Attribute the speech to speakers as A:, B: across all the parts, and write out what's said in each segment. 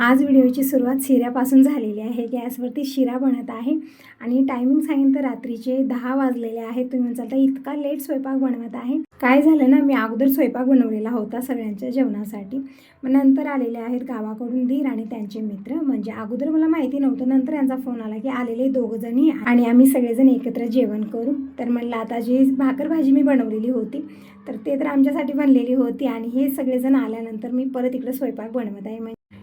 A: आज व्हिडिओची सुरुवात शिऱ्यापासून झालेली आहे. गॅसवरती शिरा बनत आहे आणि टायमिंग सांगेन तर रात्रीचे दहा वाजलेले आहेत. तुम्ही म्हणचाल तर इतका लेट स्वयंपाक बनवत आहे. काय झालं ना मी अगोदर स्वयंपाक बनवलेला होता सगळ्यांच्या जेवणासाठी. मग नंतर आलेले आहेत गावाकडून धीर आणि त्यांचे मित्र. म्हणजे अगोदर मला माहिती नव्हतं. नंतर यांचा फोन आला की आलेले दोघं जणी आणि आम्ही सगळेजण एकत्र जेवण करू. तर म्हणलं आता जी भाकर भाजी मी बनवलेली होती तर ते तर आमच्यासाठी बनलेली होती आणि हे सगळेजण आल्यानंतर मी परत इकडे स्वयंपाक बनवत आहे.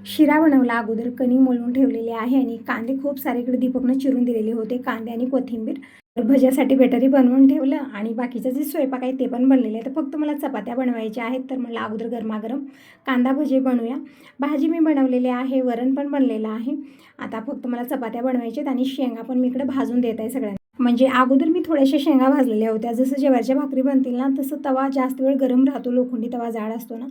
A: शिरा बनवला अगोदर कणी मळून ठेवलेली आहे आणि कांदे खूप सारे इकडे दीपकनं चिरून दिलेले होते. कांदे आणि कोथिंबीर तर भज्यासाठी बेटरी बनवून ठेवलं आणि बाकीचं जे स्वयंपाक आहे ते पण बनलेले आहे. तर फक्त मला चपात्या बनवायच्या आहेत तर मला अगोदर गरमागरम कांदा भजे बनवूया. भाजी मी बनवलेली आहे वरण पण बनलेलं आहे. आता फक्त मला चपात्या बनवायच्या आहेत आणि शेंगा पण मी इकडे भाजून देत आहे सगळ्यांना. म्हणजे अगोदर मी थोड्याशा शेंगा भाजलेल्या होत्या. जसं जेवारच्या भाकरी बनतील ना तसं तवा जास्त वेळ गरम राहतो लोखंडी तवा जाड असतो ना.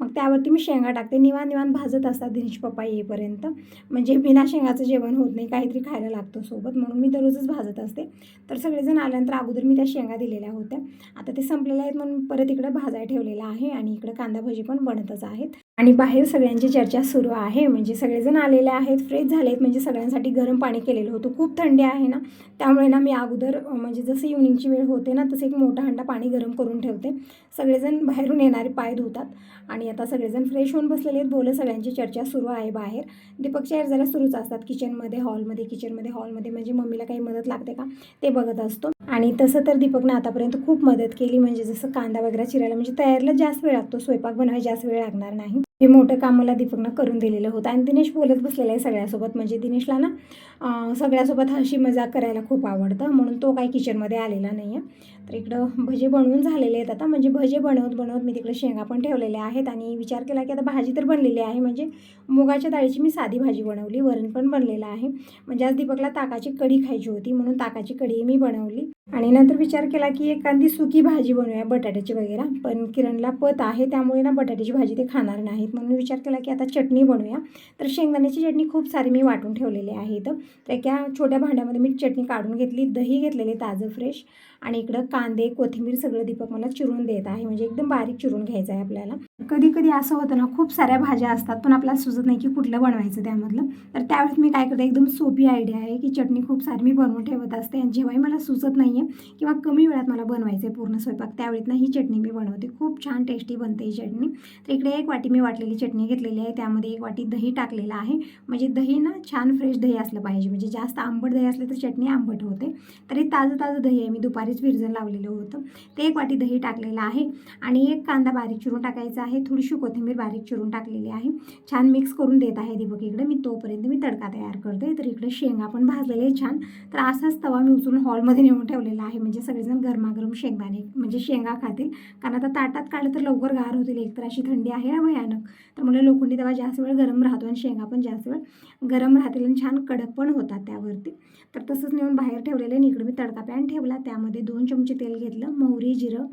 A: मग त्यावरती मी शेंगा टाकते. निवान निवान भाजत असतात दिनेश पप्पा येईपर्यंत. म्हणजे बिना शेंगाचं जेवण होत नाही. काहीतरी खायला लागतं सोबत. म्हणून मी दररोजच भाजत असते. तर सगळेजण आल्यानंतर अगोदर मी त्या शेंगा दिलेल्या होत्या. आता ते संपलेल्या आहेत म्हणून परत इकडं भाजाय ठेवलेला आहे आणि इकडं कांदा भजी पण बनतच आहेत. आणि बाहेर सगळ्यांची चर्चा सुरू आहे. म्हणजे सगळेजण आलेले आहेत फ्रेश झाले आहेत म्हणजे सगळ्यांसाठी गरम पाणी केलेलं होतं. खूप थंडी आहे ना. त्यामुळे ना मी अगोदर म्हणजे जसं इव्हनिंगची वेळ होते ना तसं एक मोठा हंडा पाणी गरम करून ठेवते. सगळेजण बाहेरून येणारे पाय धुतात. आणि आता सगळेजण फ्रेश होऊन बसलेले आहेत. बोलत सगळ्यांची चर्चा सुरू आहे बाहेर. दीपकच्या यार जरा सुरूच असतात किचनमध्ये हॉलमध्ये किचनमध्ये हॉलमध्ये म्हणजे मम्मीला काही मदत लागते का? ते बघत असतो. आणि तसं तर दीपकनं आतापर्यंत खूप मदत केली. म्हणजे जसं कांदा वगैरे चिरायला म्हणजे तयारीला जास्त वेळ लागतो स्वयंपाक बनवायला जास्त वेळ लागणार नाही. हे मोठं काम मला दीपकनं करून दिलेलं होतं. आणि दिनेश बोलत बसलेला आहे सगळ्यासोबत. म्हणजे दिनेशला ना सगळ्यासोबत हशी मजाक करायला खूप आवडतं. म्हणून तो काही किचनमध्ये आलेला नाही आहे तर इकडं भजे बनवून झालेले आहेत आता. म्हणजे भजे बनवत बनवत मी तिकडे शेंगा पण ठेवलेल्या आहेत. आणि विचार केला की आता भाजी तर बनलेली आहे. म्हणजे मुगाच्या डाळीची मी साधी भाजी बनवली. वरण पण बनलेलं आहे. म्हणजे आज दीपकला ताकाची कढी खायची होती. म्हणून ताकाची कढी मी बनवली. आणि नंतर विचार केला की एखादी सुकी भाजी बनवूया बटाट्याची वगैरे. पण किरणला पत आहे त्यामुळे ना बटाट्याची भाजी ते खाणार नाहीत. म्हणून विचार केला की आता चटणी बनवूया. तर शेंगदाण्याची चटणी खूप सारी मी वाटून ठेवलेली आहे इथं. तर एका छोट्या भांड्यामध्ये मी चटणी काढून घेतली दही घेतलेले ताजं फ्रेश. आणि इकडं कांदे कोथिंबीर सगळं दीपक मला चिरून देत आहे. म्हणजे एकदम बारीक चिरून घ्यायचं आहे आपल्याला. कधी कधी असं होतं ना खूप साऱ्या भाज्या असतात पण आपल्याला सुचत नाही की कुठलं बनवायचं त्यामधलं. तर त्यावेळेस मी काय करते एकदम सोपी आयडिया आहे की चटणी खूप सारी मी बनवून ठेवत असते आणि जेव्हाही मला सुचत नाही आहे किंवा कमी वेळात मला बनवायचं आहे पूर्ण स्वयंपाक त्यावेळेत ना ही चटणी मी बनवते. खूप छान टेस्टी बनते ही चटणी. तर इकडे एक वाटी मी वाटलेली चटणी घेतलेली आहे त्यामध्ये एक वाटी दही टाकलेलं आहे. म्हणजे दही ना छान फ्रेश दही असलं पाहिजे. म्हणजे जास्त आंबट दही असलं तर चटणी आंबट होते. तरी ताजं ताजं दही आहे मी दुपारीच विरजन लावलेलं होतं. ते एक वाटी दही टाकलेलं आहे आणि एक कांदा बारीक चिरून टाकायचा आहे. थोडीशी कोथिंबीर बारीक चिरून टाकलेली आहे. छान मिक्स करून देत आहे दीपक इकडे. मी तोपर्यंत मी तडका तयार करते. तर इकडे शेंगा पण भाजलेले छान. तर असाच तवा मी उचलून हॉलमध्ये नेऊन ठेवलेला आहे. म्हणजे सगळेजण गरमागरम शेंगदाणे म्हणजे शेंगा खातील. कारण आता ताटात काढलं तर लवकर गार होतील. एक तर अशी थंडी आहे ना भयानक. त्यामुळे लोखंडी तवा जास्त वेळ गरम राहतो आणि शेंगा पण जास्त वेळ गरम राहतील आणि छान कडक पण होतात त्यावरती. तर तसंच नेऊन बाहेर ठेवलेलं आहे इकडे मी तडका पॅन ठेवला. त्यामध्ये दोन चमचे तेल घेतलं. मोहरी जिरं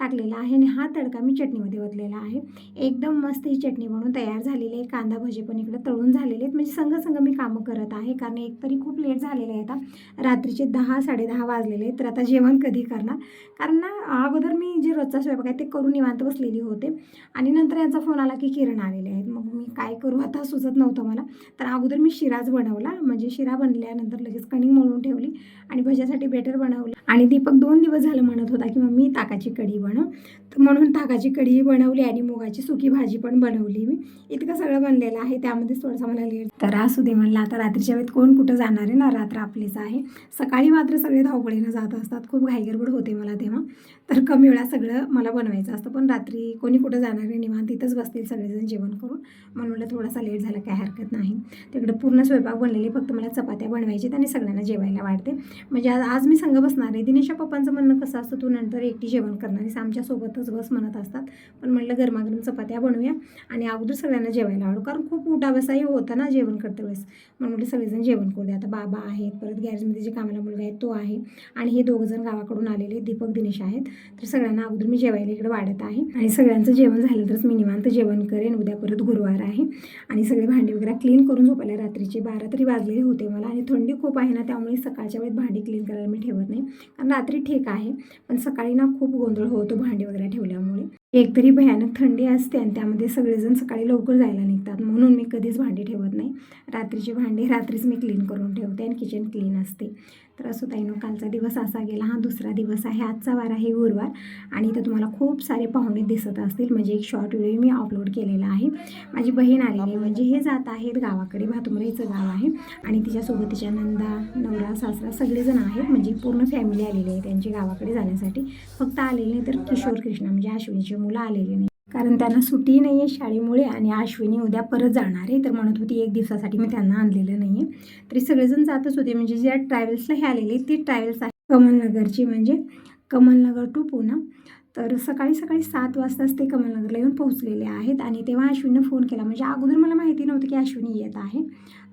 A: टाकलेलं आहे आणि हा तडका मी चटणीमध्ये ओतलेला आहे. एकदम मस्त ही चटणी बनवून तयार झालेली आहे. कांदा भजी पण इकडे तळून झालेले आहेत. म्हणजे संग संग मी कामं करत आहे. कारण एक तरी खूप लेट झालेले आहे आता. रात्रीचे दहा साडेदहा वाजलेले आहेत. तर आता जेवण कधी करणार? कारण ना अगोदर मी जे रोजचा स्वयंपाक आहे ते करून निवांत बसलेली होते. आणि नंतर यांचा फोन आला की किरण आलेले आहेत. मग मी काय करू? आता सुचत नव्हतं मला. तर अगोदर मी शिराच बनवला. म्हणजे शिरा बनल्यानंतर लगेच कणिक मळून ठेवली. आणि भज्यासाठी बेटर बनवलं. आणि दीपक दोन दिवस झालं म्हणत होता की मग मी ताकाची कढी बनव. तर म्हणून ताकाची कढी बनवली आणि मुगाची सुकी भाजी पण बनवली मी. इतकं सगळं बनलेलं आहे त्यामध्येच थोडंसं मला लेट तर असू दे म्हणलं आता रात्रीच्या वेळेत कोण कुठं जाणार आहे ना? रात्र आपलीच आहे. सकाळी मात्र सगळे धावपळीनं जात असतात. खूप घाईगडबड होते मला तेव्हा. तर कमी वेळा सगळं मला बनवायचं असतं. पण रात्री कोणी कुठं जाणार आहे निवांत तिथंच बसतील सगळेजण जेवण करून. म्हणून म्हटलं थोडासा लेट झाला काय हरकत नाही. तिकडे पूर्ण स्वयंपाक बनलेली फक्त मला चपात्या बनवायच्यात आणि सगळ्यांना जेवायला वाढते. म्हणजे आज आज मी संघ बसणार आहे. दिनेशा पप्पांचं म्हणणं कसं असतं तू नंतर एकटी जेवण करणार आहेस. आमच्यासोबतच बस म्हणत असतात. पण म्हटलं गरमागरम चपात्या बनवूया आणि अगोदर सगळ्यांना जेवायला आवडू. कारण खूप उठा बसाही होता ना जेवण करते वेळेस. म्हणून म्हटलं सगळेजण जेवण करू दे आता बाबा आहेत परत गॅरेजमध्ये जे कामाला मुलगा आहे तो आहे आणि हे दोघंजण गावाकडून आलेले दीपक दिनेश आहेत. तर सगळ्यांना अगोदर मी जेवायला इकडे वाढत आहे. आणि सगळ्यांचं जेवण झालं तरच मी निवांत जेवण करेन. उद्या परत गुरुवार आहे. आणि सगळे भांडी वगैरे क्लीन करून झोपायला रात्रीचे बारा तरी वाजलेले होते मला. आणि थंडी खूप आहे ना त्यामुळे सकाळच्या वेळेत भांडी क्लीन करायला मी ठेवत नाही. कारण रात्री ठीक आहे पण सकाळी ना खूप गोंधळ होतो भांडी वगैरे ठेवल्यामुळे. एकतरी भयानक थंडी असते आणि त्यामध्ये सगळेजण सकाळी लवकर जायला निघतात. म्हणून मी कधीच भांडी ठेवत नाही. रात्रीची भांडी रात्रीच मी क्लीन करून ठेवते आणि किचन क्लीन असते. तर असो ताईनो कालचा दिवस असा गेला. हा दुसरा दिवस आहे. आजचा वार आहे गुरुवार आणि इथं तुम्हाला खूप सारे पाहुणे दिसत असतील. म्हणजे एक शॉर्ट व्हिडिओ मी अपलोड केलेला आहे. माझी बहीण आलेली आहे. म्हणजे हे जात आहेत गावाकडे. भातुमरेचं गाव आहे आणि तिच्यासोबत तिच्या नंदा नवरा सासरा सगळेजण आहेत. म्हणजे पूर्ण फॅमिली आलेली आहे त्यांची गावाकडे जाण्यासाठी. फक्त आलेले नाही तर किशोर कृष्णा म्हणजे अश्विनीची मुलं आलेली नाही. कारण त्यांना सुट्टी नाही आहे शाळेमुळे आणि अश्विनी उद्या परत जाणार आहे. तर म्हणत होती एक दिवसासाठी मी त्यांना आणलेलं नाही आहे तरी सगळेजण जातच होते. म्हणजे ज्या ट्रॅव्हल्सला हे आलेले ती ट्रॅव्हल्स आहे कमलनगरची. म्हणजे कमलनगर टू पुणे. तर सकाळी सकाळी सात वाजताच ते कमलनगरला येऊन पोहोचलेले आहेत आणि तेव्हा अश्विननं फोन केला. म्हणजे अगोदर मला माहिती नव्हतं की अश्विनी येत आहे.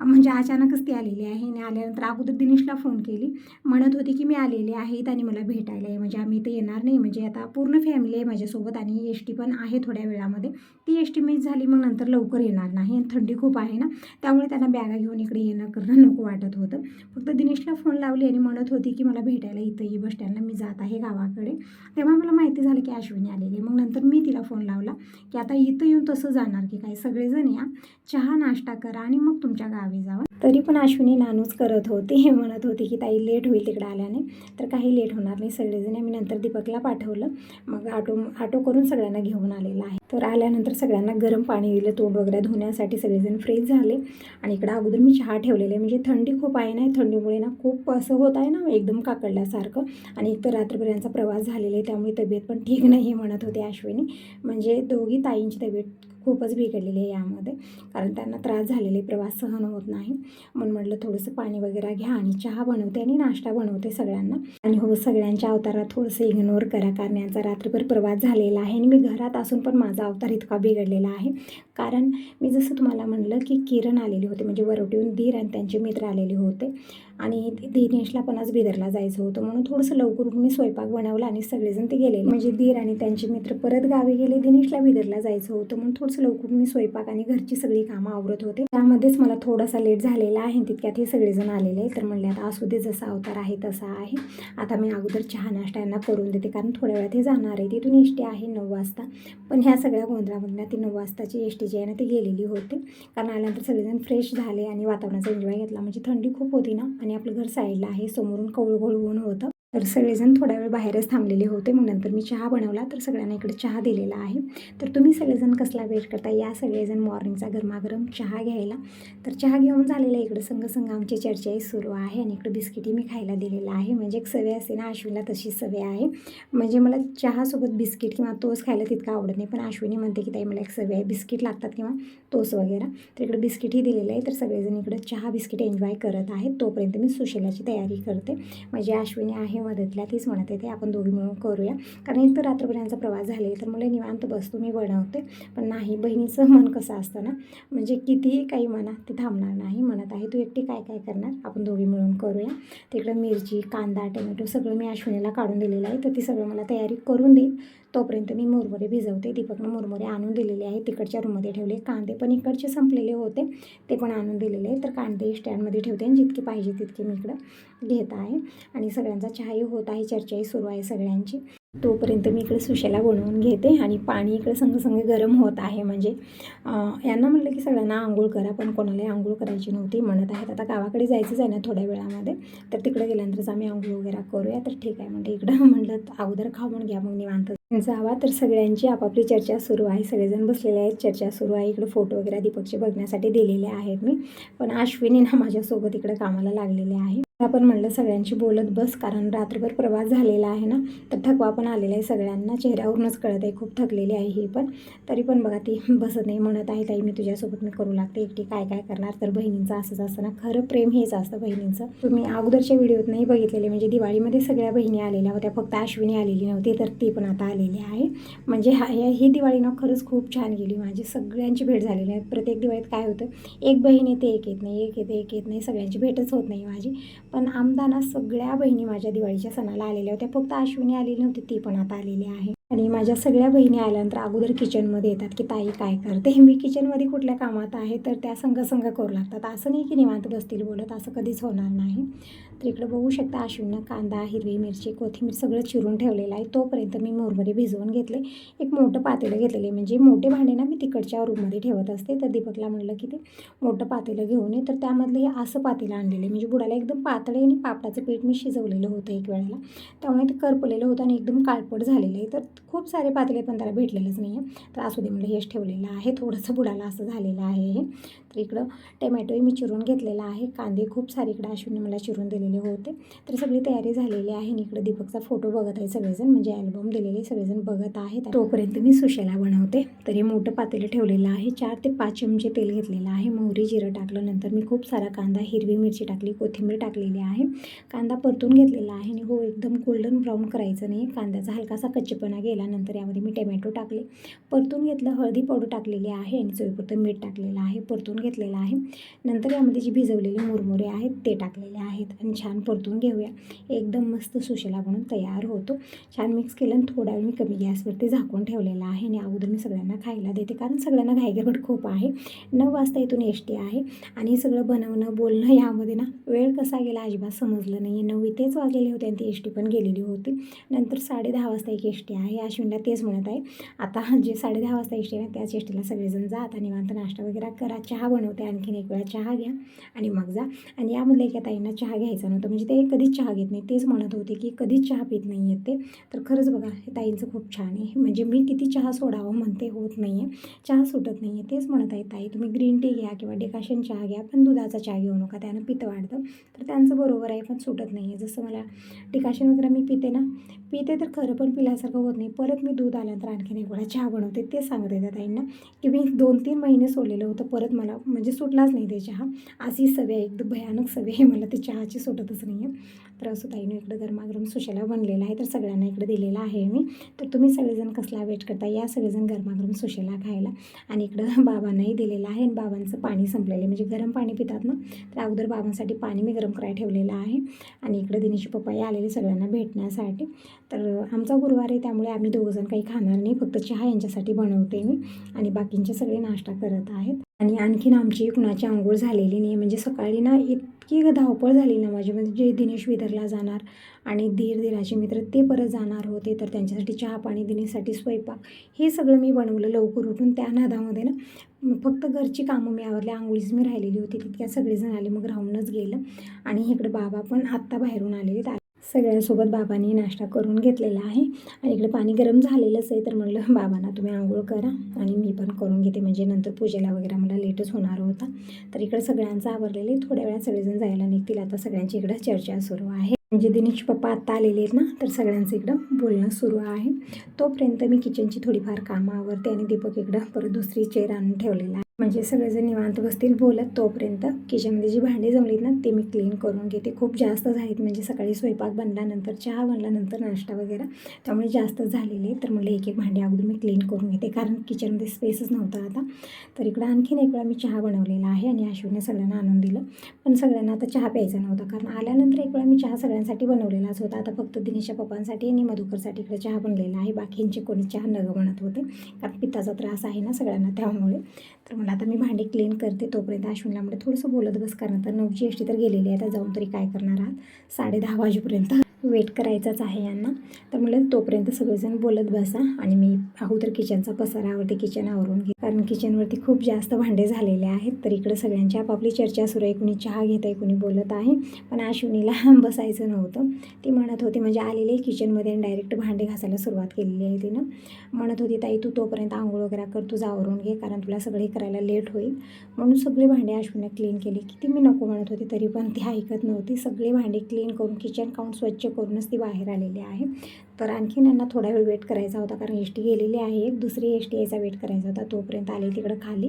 A: म्हणजे अचानकच ती आलेली आहे आणि आल्यानंतर अगोदर दिनेशला फोन केली. म्हणत होती की मी आलेले आहेत आणि मला भेटायला आहे म्हणजे आम्ही इथे येणार नाही. म्हणजे आता पूर्ण फॅमिली आहे माझ्यासोबत आणि एस टी पण आहे थोड्या वेळामध्ये. ती एस टी मिस झाली मग नंतर लवकर येणार नाही. आणि थंडी खूप आहे ना त्यामुळे त्यांना बॅगा घेऊन इकडे येणं करणं नको वाटत होतं. फक्त दिनेशला फोन लावली आणि म्हणत होती की मला भेटायला इथं ये बस स्टँडला. मी जात आहे गावाकडे. तेव्हा मला माहिती झालं की अश्विनी आलेली आहे. मग नंतर मी तिला फोन लावला की आता इथं येऊन तसं जाणार की काय? सगळेजण या. चहा नाश्ता करा आणि मग तुमच्या गावी जावा. तरी पण अश्विनी नानूच करत होती. हे म्हणत होती की ताई लेट होईल तिकडे आल्याने. तर काही लेट होणार नाही. सगळेजण आम्ही नंतर दीपकला पाठवलं. मग ऑटो ऑटो करून सगळ्यांना घेऊन आलेला आहे. तर आल्यानंतर सगळ्यांना गरम पाणी दिलं तोंड वगैरे धुण्यासाठी सगळेजण फ्रेश झाले. आणि इकडं अगोदर मी चहा ठेवलेले आहे. म्हणजे थंडी खूप आहे ना थंडीमुळे ना खूप असं होत आहे ना एकदम काकडल्यासारखं आणि एक तर रात्रभर्यांचा प्रवास झालेला आहे त्यामुळे तब्येत पण ठीक नाही हे म्हणत होते अश्विनी. म्हणजे दोघी ताईंची तब्येत खूपच बिघडलेली आहे यामध्ये. कारण त्यांना त्रास झालेले प्रवास सहन होत नाही. म्हणून म्हटलं थोडंसं पाणी वगैरे घ्या आणि चहा बनवते आणि नाश्ता बनवते सगळ्यांना. आणि हो सगळ्यांच्या अवतारात थोडंसं इग्नोर करा कारण यांचा रात्रभर प्रवास झालेला आहे आणि मी घरात असून पण माझा अवतार इतका बिघडलेला आहे. कारण मी जसं तुम्हाला म्हणलं की किरण आलेली होते म्हणजे वरवटीहून धीर आणि त्यांचे मित्र आलेले होते. आणि दिनेशला पण आज बिदरला जायचं होतं. म्हणून थोडंसं लवकर उठून मी स्वयंपाक बनवला आणि सगळेजण ते गेले. म्हणजे धीर आणि त्यांचे मित्र परत गावी गेले. दिनेशला बिदरला जायचं होतं. म्हणून थोडंसं लवकर मी स्वयंपाक आणि घरची सगळी कामं आवरत होते. त्यामध्येच मला थोडासा लेट झालेला आहे. तितक्यात हे सगळेजण आलेले आहे तर म्हणले आता असू दे जसा अवतार आहे तसा आहे. आता मी अगोदर चहा नाश्ता यांना करून देते. कारण थोड्या वेळात हे जाणार आहे. तिथून इष्टी आहे नऊ वाजता. पण ह्या सगळ्या गोंधळामधल्या ती नऊ वाजताची एष्टी जी आहे ना ती गेलेली होती. कारण आल्यानंतर सगळेजण फ्रेश झाले आणि वातावरणाचा एन्जॉय घेतला. म्हणजे थंडी खूप होती ना. आणि आपलं घर साईडला आहे. समोरून कवळ कवळ ऊन होतं. तर सगळेजण थोड्या वेळ बाहेरच थांबलेले होते. मग नंतर मी चहा बनवला. तर सगळ्यांना इकडे चहा दिलेला आहे. तर तुम्ही सगळेजण कसला वेट करता? या सगळेजण मॉर्निंगचा गरमागरम चहा घ्यायला. तर चहा घेऊन झालेला आहे इकडे संग आमची चर्चाही सुरू आहे आणि इकडे बिस्किटी मी खायला दिलेलं आहे. म्हणजे एक सवय असते ना आश्वीला तशी सवय आहे. म्हणजे मला चहासोबत बिस्किट किंवा तोस खायला तितका आवडत नाही. पण अश्विनी म्हणते की ताई मला एक सवय आहे. बिस्किट लागतात किंवा तोस वगैरे. तर इकडे बिस्किटही दिलेलं आहे. तर सगळेजण इकडे चहा बिस्किट एन्जॉय करत आहेत. तोपर्यंत मी सुशेलाची तयारी करते. म्हणजे अश्विनी आहे मदतला तीच म्हणत आहे ते. आपण दोघी मिळून करूया. कारण एक तर रात्रभरांचा प्रवास झाले तर मला निवांत बसतो मी बनवते. पण नाही बहिणीचं मन कसं असतं ना म्हणजे कितीही काही म्हणा ते थांबणार नाही. म्हणत आहे तू एकटी काय काय करणार? आपण दोघी मिळून करूया. तिकडं मिरची कांदा टोमॅटो सगळं मी अश्विनीला काढून दिलेलं आहे. तर ती सगळं मला तयारी करून देईल. तोपर्यंत मी मुरमुरे भिजवते. दीपकनं मुरमुरे आणून दिलेले आहे तिकडच्या रूममध्ये ठेवले. कांदे पण इकडचे संपलेले होते. ते पण आणून दिलेले आहे तर कांदे स्टँडमध्ये ठेवते आणि जितके पाहिजे तितके मी इकडं घेत आहे. आणि सगळ्यांचा चहाही होत आहे. चर्चाही सुरू आहे सगळ्यांची. तोपर्यंत मी इकडे सुशेला बनवून घेते आणि पाणी इकडे संगसंग गरम होत आहे. म्हणजे यांना म्हटलं की सगळ्यांना आंघोळ करा पण कोणालाही आंघोळ करायची नव्हती म्हणत आहेत. आता गावाकडे जायचंच आहे ना थोड्या वेळामध्ये तर तिकडे गेल्यानंतरच आम्ही आंघोळ वगैरे करूया. तर ठीक आहे. म्हणजे इकडं म्हटलं अगोदर खाऊन घ्या मग निवांत. जावा तर सगळ्यांची आपापली चर्चा सुरू आहे. सगळेजण बसलेले आहेत चर्चा सुरू आहे. इकडे फोटो वगैरे दीपकचे बघण्यासाठी दिलेले आहेत मी. पण अश्विनी ना माझ्यासोबत इकडे कामाला लागलेले आहे. आपण म्हणलं सगळ्यांशी बोलत बस कारण रात्रभर प्रवास झालेला आहे ना तर थकवा पण आलेला आहे सगळ्यांना. चेहऱ्यावरूनच कळत आहे खूप थकलेली आहे ही पण. तरी पण बघा ती बसत नाही म्हणत आहे ताई मी तुझ्यासोबत मी करू लागते एकटी काय काय करणार? तर बहिणींचं असंच असतं ना. खरं प्रेम हेच असतं बहिणींचं. तुम्ही अगोदरच्या व्हिडिओत नाही बघितलेले म्हणजे दिवाळीमध्ये सगळ्या बहिणी आलेल्या होत्या फक्त अश्विनी आलेली नव्हती तर ती पण आता आलेली आहे. म्हणजे हा ही दिवाळी ना खरंच खूप छान गेली. माझी सगळ्यांची भेट झालेली आहे. प्रत्येक दिवाळीत काय होतं एक बहीण येते एक येत नाही एक येते एक येत नाही सगळ्यांची भेटच होत नाही माझी. पण आमदाना सगळ्या बहिणी माझ्या दिवाळीच्या सणाला आलेल्या होत्या. फक्त अश्विनी आलेली नव्हती ती पण आता आलेली आहे. आणि माझ्या सगळ्या बहिणी आल्यानंतर अगोदर किचनमध्ये येतात की ताई काय करते? मी किचनमध्ये कुठल्या कामात आहे? तर त्या संघ संघ करू लागतात. असं नाही की निवांत बसतील बोलत. असं कधीच होणार नाही. तर इकडं बघू शकता अश्विननं कांदा हिरवी मिरची कोथिंबीर सगळं चिरून ठेवलेलं आहे. तोपर्यंत मी मोरमध्ये भिजवून घेतले. एक मोठं पातेलं घेतलेलं आहे. म्हणजे मोठे भांडे ना मी तिकडच्या रूममध्ये ठेवत असते. तर दीपकला म्हणलं की ते मोठं पातेलं घेऊन ये. तर त्यामधलं हे असं पातेलं आणलेलं आहे. म्हणजे बुडाला एकदम पातळे आणि पापडाचं पीठ मी शिजवलेलं होतं एक वेळेला. त्यामुळे ते करपलेलं होतं आणि एकदम काळपट झालेलं आहे. तर खूप सारे पातळे पण त्याला भेटलेलंच नाही आहे तर असू दे म्हणलं हेच ठेवलेलं आहे थोडंसं बुडाला असं झालेलं आहे. हे तर इकडं टमॅटोही मी चिरून घेतलेला आहे. कांदे खूप सारे इकडं अश्विनने मला चिरून दिलेले होते. तर सगळी तयारी झालेली आहे आणि इकडं दीपकचा फोटो बघत आहे सगळेजण. म्हणजे ॲल्बम दिलेले सगळेजण बघत आहेत. तोपर्यंत मी सुशेला बनवते. तर हे मोठं पातेलं ठेवलेलं आहे. चार ते पाच चमचे तेल घेतलेलं आहे. मोहरी जिरं टाकलं. नंतर मी खूप सारा कांदा हिरवी मिरची टाकली. कोथिंबीर टाकलेली आहे. कांदा परतून घेतलेला आहे. आणि हो एकदम गोल्डन ब्राऊन करायचं नाही. कांद्याचा हलकासा कच्चेपणा गेल्यानंतर यामध्ये मी टमॅटो टाकले. परतून घेतलं हळदी पावडर टाकलेली आहे. आणि चवीपुरतं मीठ टाकलेलं आहे. परतून घेतलेलं आहे. नंतर यामध्ये जी भिजवलेली मुरमुरे आहेत ते टाकलेले आहेत आणि छान परतून घेऊया. एकदम मस्त सुशेला बनून तयार होतो. छान मिक्स केलं आणि थोडा वेळ मी कमी गॅसवरती झाकून ठेवलेला आहे आणि अगोदर मी सगळ्यांना खायला देते कारण सगळ्यांना घाईगडबड खूप आहे. नऊ वाजता इथून एस टी आहे आणि हे सगळं बनवणं बोलणं यामध्ये ना वेळ कसा गेला अजिबात समजलं नाही नऊ इथेच वाजलेले होते आणि ती एस टी पण गेलेली होती. नंतर साडे दहा वाजता एक एस टी आहे अश्विनला तेच म्हणत आहे. आता जे साडे दहा वाजता एस टी आहे त्याच एस टीला सगळेजण जात आणि निवांत नाश्ता वगैरे करा. चहा बनवते. आणखीन एक वेळा चहा घ्या आणि मग जा. आणि यामधल्या एका ताईंना चहा घ्यायचा नव्हता. म्हणजे ते कधीच चहा घेत नाही तेच म्हणत होते की कधीच चहा पित नाही आहेत ते. तर खरंच बघा हे ताईंचं खूप छान आहे. म्हणजे मी किती चहा सोडावं म्हणते होत नाही आहे चहा सुटत नाही आहे तेच म्हणत आहे ताई तुम्ही ग्रीन टी घ्या किंवा डिकाशन चहा घ्या पण दुधाचा चहा घेऊ नका. त्यानं पितं वाढतं. तर त्यांचं बरोबर आहे पण सुटत नाही आहे जसं मला डिकाशन वगैरे मी पिते ना पिते तर खरं पण पिल्यासारखं होत नाही. परत मी दूध आल्यानंतर आणखीन एक वेळा चहा बनवते ते सांगते त्या ताईंना की मी दोन तीन महिने सोडलेलं होतं परत मला म्हणजे सुटलाच नाही ते चहा. अशी सवय आहे एकदम भयानक सवय आहे मला ते चहाची सुटतच नाही आहे तर असं ताईनं इकडं गरमागरम सुशेला बनलेला आहे तर सगळ्यांना इकडे दिलेला आहे मी. तर तुम्ही सगळेजण कसला वेट करता? या सगळेजण गरमागरम सुशेला खायला. आणि इकडं बाबांनाही दिलेलं आहे आणि बाबांचं पाणी संपलेलं आहे. म्हणजे गरम पाणी पितात ना तर अगोदर बाबांसाठी पाणी मी गरम करायला ठेवलेलं आहे. आणि इकडं दिनेशी पप्पाही आलेले सगळ्यांना भेटण्यासाठी. तर आमचा गुरुवार आहे त्यामुळे आम्ही दोघंजण काही खाणार नाही. फक्त चहा यांच्यासाठी बनवते मी आणि बाकींचे सगळे नाश्ता करत आहेत. आणि आणखीन आमची कुणाची आंघोळ झालेली नाही. म्हणजे सकाळी ना इतकी धावपळ झाली ना माझी. म्हणजे जे दिनेश विदरला जाणार आणि धीर धीराचे मित्र ते परत जाणार होते तर त्यांच्यासाठी चहा पाणी दिनेसाठी स्वयंपाक हे सगळं मी बनवलं लवकर उठून. त्या नादामध्ये ना फक्त घरची कामं मी आवरली. आंघोळीच मी राहिलेली होती. तितक्या सगळेजण आले मग राहूनच गेलं. आणि इकडे बाबा पण आत्ता बाहेरून आलेले सगळ्यांसोबत बाबांनी नाश्ता करून घेतलेला आहे. आणि इकडे पाणी गरम झालेलंच आहे तर म्हणलं बाबांना तुम्ही आंघोळ करा. आणि मी पण करून घेते. म्हणजे नंतर पूजेला वगैरे मला लेटच होणार होता. तर इकडे सगळ्यांचं आवरलेलं आहे. थोड्या वेळात सगळेजण जायला निघतील. आता सगळ्यांची इकडं चर्चा सुरू आहे. म्हणजे दिनेश पप्पा आत्ता आलेले आहेत ना तर सगळ्यांचं इकडं बोलणं सुरू आहे. तोपर्यंत मी किचनची थोडीफार कामं आवरते आणि दीपक इकडं परत दुसरी चेअर आणून ठेवलेला आहे. म्हणजे सगळेजण निवांत बसतील बोलत तोपर्यंत किचनमध्ये जी भांडी जमलीत ना ते मी क्लीन करून घेते. खूप जास्त झालीत म्हणजे सकाळी स्वयंपाक बनल्यानंतर चहा बनल्यानंतर नाश्ता वगैरे. त्यामुळे जास्त झालेले तर म्हणलं एक एक भांडी अगोदर मी क्लीन करून घेते. कारण किचनमध्ये स्पेसच नव्हता आता. तर इकडं आणखीन एक वेळा मी चहा बनवलेला आहे आणि अश्विने सगळ्यांना आणून दिलं. पण सगळ्यांना आता चहा प्यायचा नव्हता. कारण आल्यानंतर एक वेळा मी चहा सगळ्यांसाठी बनवलेलाच होता. आता फक्त दिनेशच्या पप्पांसाठी आणि मधुकरसाठी इकडे चहा बनलेला आहे. बाकींचे कोणी चहा न बनत होते. कारण पित्ताचा त्रास आहे ना सगळ्यांना त्यामुळे. तर मला आता मी भांडी क्लीन करते तोपर्यंत अश्विनला म्हणजे थोडंसं बोलत बस कारण तर नऊची एष्टी तर गेलेली आहे आता जाऊन तरी काय करणार आहात? साडे दहा वाजेपर्यंत. वेट करायचाच आहे यांना. तर म्हणलं तोपर्यंत सगळेजण बोलत बसा आणि मी अगोदर किचनचा पसारावरती किचन आवरून घे कारण किचनवरती खूप जास्त भांडे झालेले आहेत. तर इकडे सगळ्यांची आपापली चर्चा सुरू आहे. कुणी चहा घेत आहे कुणी बोलत आहे. पण अश्विनीला बसायचं नव्हतं. ती म्हणत होती म्हणजे आलेले किचनमध्ये आणि डायरेक्ट भांडे घासायला सुरुवात केलेली आहे तिनं. म्हणत होती ताई तू तोपर्यंत आंघोळ वगैरे कर तुझं आवरून घे कारण तुला सगळे करायला लेट होईल. म्हणून सगळी भांडे अश्विनीने क्लीन केली. किती मी नको म्हणत होती तरी पण ती ऐकत नव्हती. सगळे भांडे क्लीन करून किचन काउंट स्वच्छ करूनच ती बाहेर आलेली आहे. तर आणखीन यांना थोडा वेळ वेट करायचा होता कारण एस टी गेलेली आहे. एक दुसरी एस टी यायचा वेट करायचा होता. तोपर्यंत आले तिकडं खाली.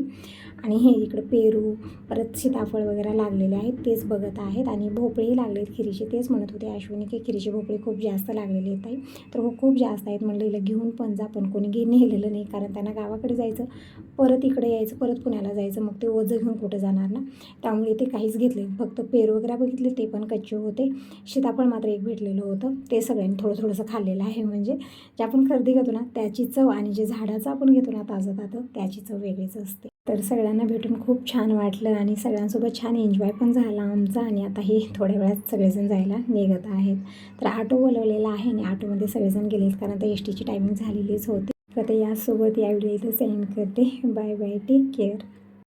A: आणि हे इकडं पेरू परत सीताफळ वगैरे लागलेले आहेत तेच बघत आहेत. आणि भोपळेही लागले आहेत खिरीचे तेच म्हणत होते अश्विनी की खिरीचे भोपळे खूप जास्त लागलेले आहेत ताई. तर हो खूप जास्त आहेत म्हणलं हिला घेऊन पण जा पण कोणी घे नेलेलं नाही कारण त्यांना गावाकडे जायचं परत इकडे यायचं परत पुण्याला जायचं मग ते ओझं घेऊन कुठं जाणार ना? त्यामुळे ते काहीच घेतले फक्त पेरू वगैरे बघितले ते पण कच्चे होते. सीताफळ मात्र एक भेटलेलं होतं. ते सगळ्यांनी थोडं थोडंसं खाल्लेलं आहे. म्हणजे जे आपण खरेदी करतो ना त्याची चव आणि जे झाडाचं आपण घेतो ना ताजं ताजं त्याची चव वेगळीच असते. तर सगळ्यांना भेटून खूप छान वाटलं आणि सगळ्यांसोबत छान एन्जॉय पण झाला आमचा आणि आता हे थोड्या वेळात सगळेजण जायला निघत आहेत. तर ऑटो बोलवलेला आहे आणि ऑटोमध्ये सगळेजण गेले कारण आता एस टीची टायमिंग झालेलीच होती. तर यासोबत या व्हिडिओ इथं सेंड करते. Bye bye take care